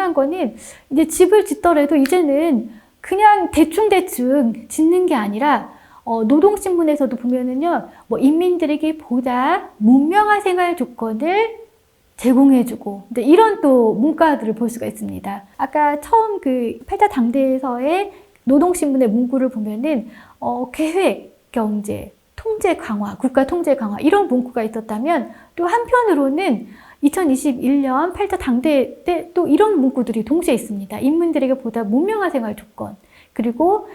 중요한 거는 이제 집을 짓더라도 이제는 그냥 대충대충 짓는 게 아니라 어, 노동신문에서도 보면은요, 뭐 인민들에게 보다 문명한 생활 조건을 제공해주고 이런 또 문구들을 볼 수가 있습니다. 아까 처음 그 팔자 당대에서의 노동신문의 문구를 보면은 어, 계획, 경제, 통제 강화, 국가 통제 강화 이런 문구가 있었다면 또 한편으로는 2021년 팔자 당대 때 또 이런 문구들이 동시에 있습니다. 인민들에게 보다 문명한 생활 조건 그리고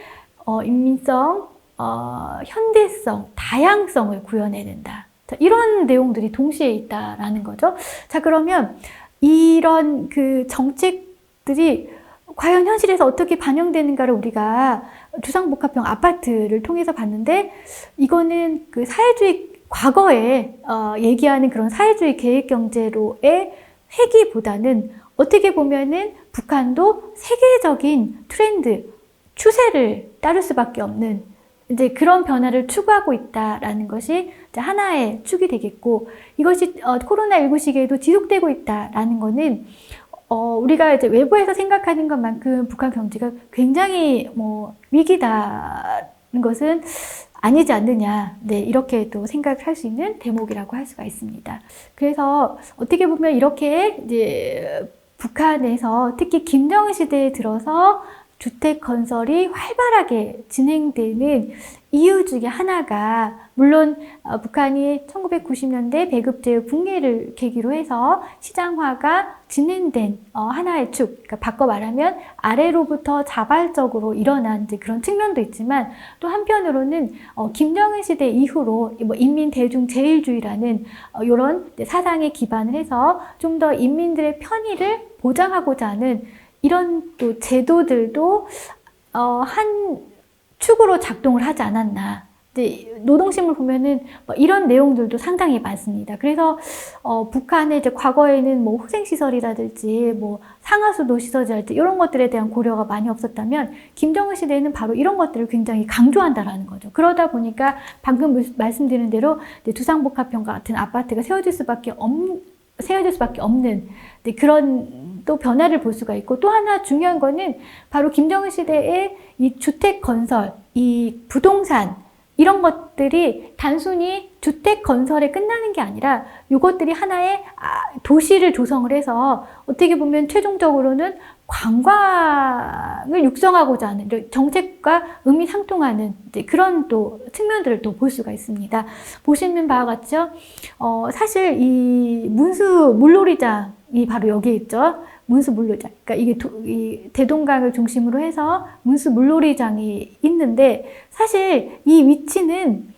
어, 인민성, 어, 현대성, 다양성을 구현해낸다. 자, 이런 내용들이 동시에 있다라는 거죠. 자, 그러면 이런 그 정책들이 과연 현실에서 어떻게 반영되는가를 우리가 주상복합형 아파트를 통해서 봤는데 이거는 그 사회주의 과거에 어, 얘기하는 그런 사회주의 계획 경제로의 회기보다는 어떻게 보면은 북한도 세계적인 트렌드 추세를 따를 수밖에 없는 이제 그런 변화를 추구하고 있다라는 것이 하나의 축이 되겠고 이것이 어, 코로나19 시기에도 지속되고 있다라는 거는 어, 우리가 이제 외부에서 생각하는 것만큼 북한 경제가 굉장히 뭐 위기다는 것은 아니지 않느냐. 네, 이렇게 또 생각을 할 수 있는 대목이라고 할 수가 있습니다. 그래서 어떻게 보면 이렇게 이제 북한에서 특히 김정은 시대에 들어서 주택 건설이 활발하게 진행되는 이유 중에 하나가 물론 어, 북한이 1990년대 배급제의 붕괴를 계기로 해서 시장화가 진행된 어, 하나의 축, 그러니까 바꿔 말하면 아래로부터 자발적으로 일어난 그런 측면도 있지만 또 한편으로는 어, 김정은 시대 이후로 뭐 인민 대중 제일주의라는 이런 사상에 기반을 해서 좀 더 인민들의 편의를 보장하고자 하는 이런 또 제도들도 어, 한 축으로 작동을 하지 않았나. 노동신문 보면은 뭐 이런 내용들도 상당히 많습니다. 그래서 어, 북한의 이제 과거에는 뭐 후생시설이라든지 뭐 상하수도 시설이라든지 이런 것들에 대한 고려가 많이 없었다면 김정은 시대에는 바로 이런 것들을 굉장히 강조한다라는 거죠. 그러다 보니까 방금 말씀드린 대로 두상복합형 같은 아파트가 세워질 수밖에 없, 세워질 수밖에 없는 그런 또 변화를 볼 수가 있고 또 하나 중요한 거는 바로 김정은 시대의 이 주택 건설, 이 부동산 이런 것들이 단순히 주택 건설에 끝나는 게 아니라 이것들이 하나의 아, 도시를 조성을 해서 어떻게 보면 최종적으로는 관광을 육성하고자 하는 정책과 의미 상통하는 그런 또 측면들을 또 볼 수가 있습니다. 보시는 바와 같죠. 어, 사실 이 문수 물놀이장이 바로 여기 있죠. 문수 물놀이장. 그러니까 이게 도, 이 대동강을 중심으로 해서 문수 물놀이장이 있는데 사실 이 위치는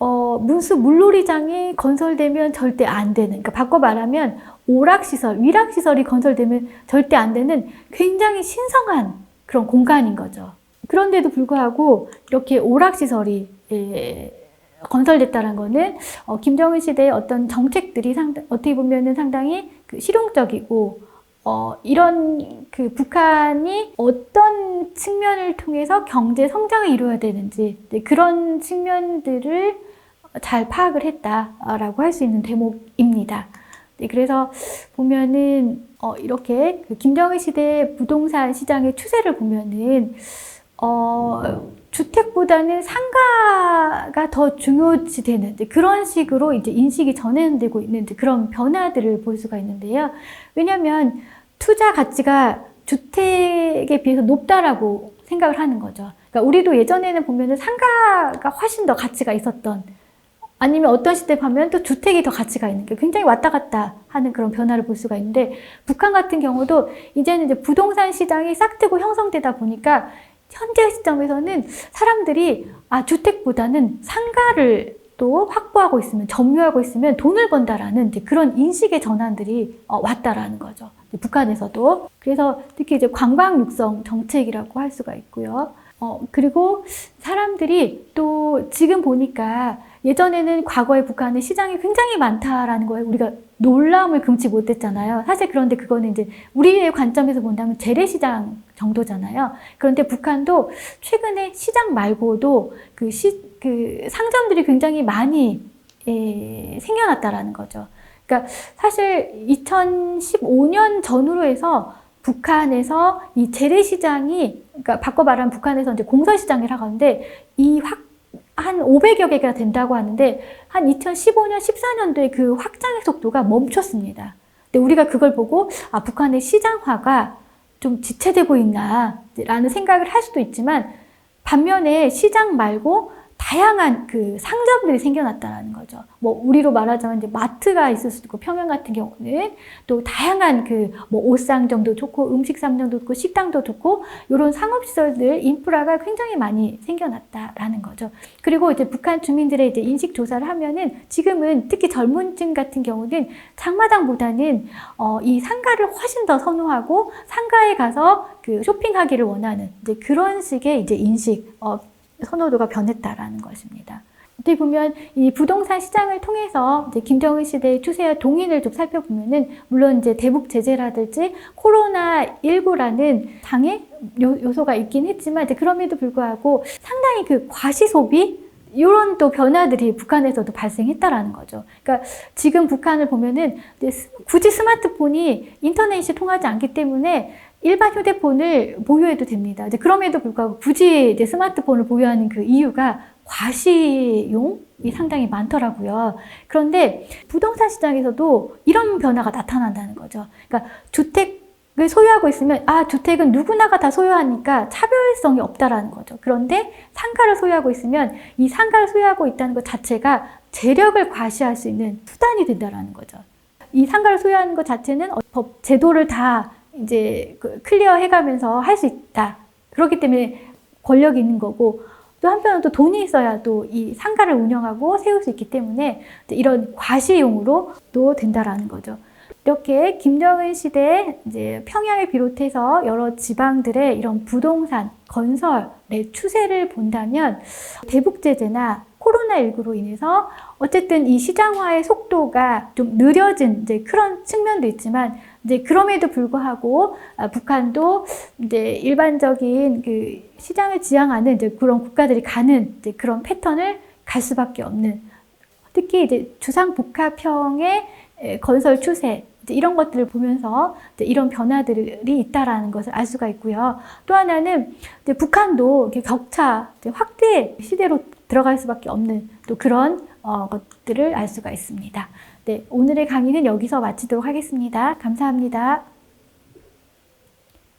어, 문수 물놀이장이 건설되면 절대 안 되는, 그러니까 바꿔 말하면 오락시설, 위락시설이 건설되면 절대 안 되는 굉장히 신성한 그런 공간인 거죠. 그런데도 불구하고 이렇게 오락시설이 예, 건설됐다는 거는 어, 김정은 시대의 어떤 정책들이 상당, 어떻게 보면은 상당히 그 실용적이고 어, 이런 그 북한이 어떤 측면을 통해서 경제 성장을 이루어야 되는지 네, 그런 측면들을 잘 파악을 했다라고 할 수 있는 대목입니다. 네, 그래서 보면은 어, 이렇게 그 김정은 시대 부동산 시장의 추세를 보면은 어, 주택보다는 상가가 더 중요시 되는 그런 식으로 이제 인식이 전환되고 있는 그런 변화들을 볼 수가 있는데요. 왜냐하면 투자 가치가 주택에 비해서 높다라고 생각을 하는 거죠. 그러니까 우리도 예전에는 보면은 상가가 훨씬 더 가치가 있었던 아니면 어떤 시대에 보면 또 주택이 더 가치가 있는 게 굉장히 왔다 갔다 하는 그런 변화를 볼 수가 있는데 북한 같은 경우도 이제는 이제 부동산 시장이 싹 트고 형성되다 보니까 현재 시점에서는 사람들이 아 주택보다는 상가를 또 확보하고 있으면 점유하고 있으면 돈을 번다라는 그런 인식의 전환들이 어, 왔다라는 거죠. 북한에서도 그래서 특히 이제 관광 육성 정책이라고 할 수가 있고요. 어, 그리고 사람들이 또 지금 보니까 예전에는 과거에 북한의 시장이 굉장히 많다라는 거에 우리가 놀라움을 금치 못했잖아요. 사실 그런데 그거는 이제 우리의 관점에서 본다면 재래시장 정도잖아요. 그런데 북한도 최근에 시장 말고도 그, 시, 그 상점들이 굉장히 많이 예, 생겨났다라는 거죠. 그러니까 사실 2015년 전후로 해서 북한에서 이 재래시장이 그러니까 바꿔 말하면 북한에서 이제 공설시장이라고 하는데 이확 한 500여 개가 된다고 하는데 한 2015년 14년도에 그 확장의 속도가 멈췄습니다. 근데 우리가 그걸 보고 아 북한의 시장화가 좀 지체되고 있나라는 생각을 할 수도 있지만 반면에 시장 말고 다양한 그 상점들이 생겨났다는 거죠. 뭐 우리로 말하자면 이제 마트가 있을 수도 있고 평양 같은 경우는 또 다양한 그 뭐 옷상점도 좋고 음식 상점도 좋고 식당도 좋고 이런 상업 시설들 인프라가 굉장히 많이 생겨났다라는 거죠. 그리고 이제 북한 주민들의 이제 인식 조사를 하면은 지금은 특히 젊은층 같은 경우는 장마당보다는 어, 이 상가를 훨씬 더 선호하고 상가에 가서 그 쇼핑하기를 원하는 이제 그런 식의 이제 인식 어, 선호도가 변했다라는 것입니다. 어떻게 보면 이 부동산 시장을 통해서 이제 김정은 시대의 추세와 동인을 좀 살펴보면은 물론 이제 대북 제재라든지 코로나 19라는 장애 요- 요소가 있긴 했지만 이제 그럼에도 불구하고 상당히 그 과시 소비 이런 또 변화들이 북한에서도 발생했다라는 거죠. 그러니까 지금 북한을 보면은 굳이 스마트폰이 인터넷이 통하지 않기 때문에 일반 휴대폰을 보유해도 됩니다. 이제 그럼에도 불구하고 굳이 이제 스마트폰을 보유하는 그 이유가 과시용이 상당히 많더라고요. 그런데 부동산 시장에서도 이런 변화가 나타난다는 거죠. 그러니까 주택을 소유하고 있으면 아 주택은 누구나가 다 소유하니까 차별성이 없다라는 거죠. 그런데 상가를 소유하고 있으면 이 상가를 소유하고 있다는 것 자체가 재력을 과시할 수 있는 수단이 된다라는 거죠. 이 상가를 소유하는 것 자체는 어, 법 제도를 다 이제 그 클리어 해가면서 할 수 있다. 그렇기 때문에 권력이 있는 거고 또 한편으로 또 돈이 있어야 또 이 상가를 운영하고 세울 수 있기 때문에 이런 과시용으로 또 된다라는 거죠. 이렇게 김정은 시대 이제 평양을 비롯해서 여러 지방들의 이런 부동산 건설의 추세를 본다면 대북 제재나 코로나19로 인해서 어쨌든 이 시장화의 속도가 좀 느려진 이제 그런 측면도 있지만 이제 그럼에도 불구하고 아, 북한도 이제 일반적인 그 시장을 지향하는 이제 그런 국가들이 가는 이제 그런 패턴을 갈 수밖에 없는 특히 이제 주상 복합형의 에, 건설 추세 이런 것들을 보면서 이런 변화들이 있다라는 것을 알 수가 있고요. 또 하나는 북한도 격차 확대 시대로 들어갈 수밖에 없는 또 그런 어, 것들을 알 수가 있습니다. 네, 오늘의 강의는 여기서 마치도록 하겠습니다. 감사합니다.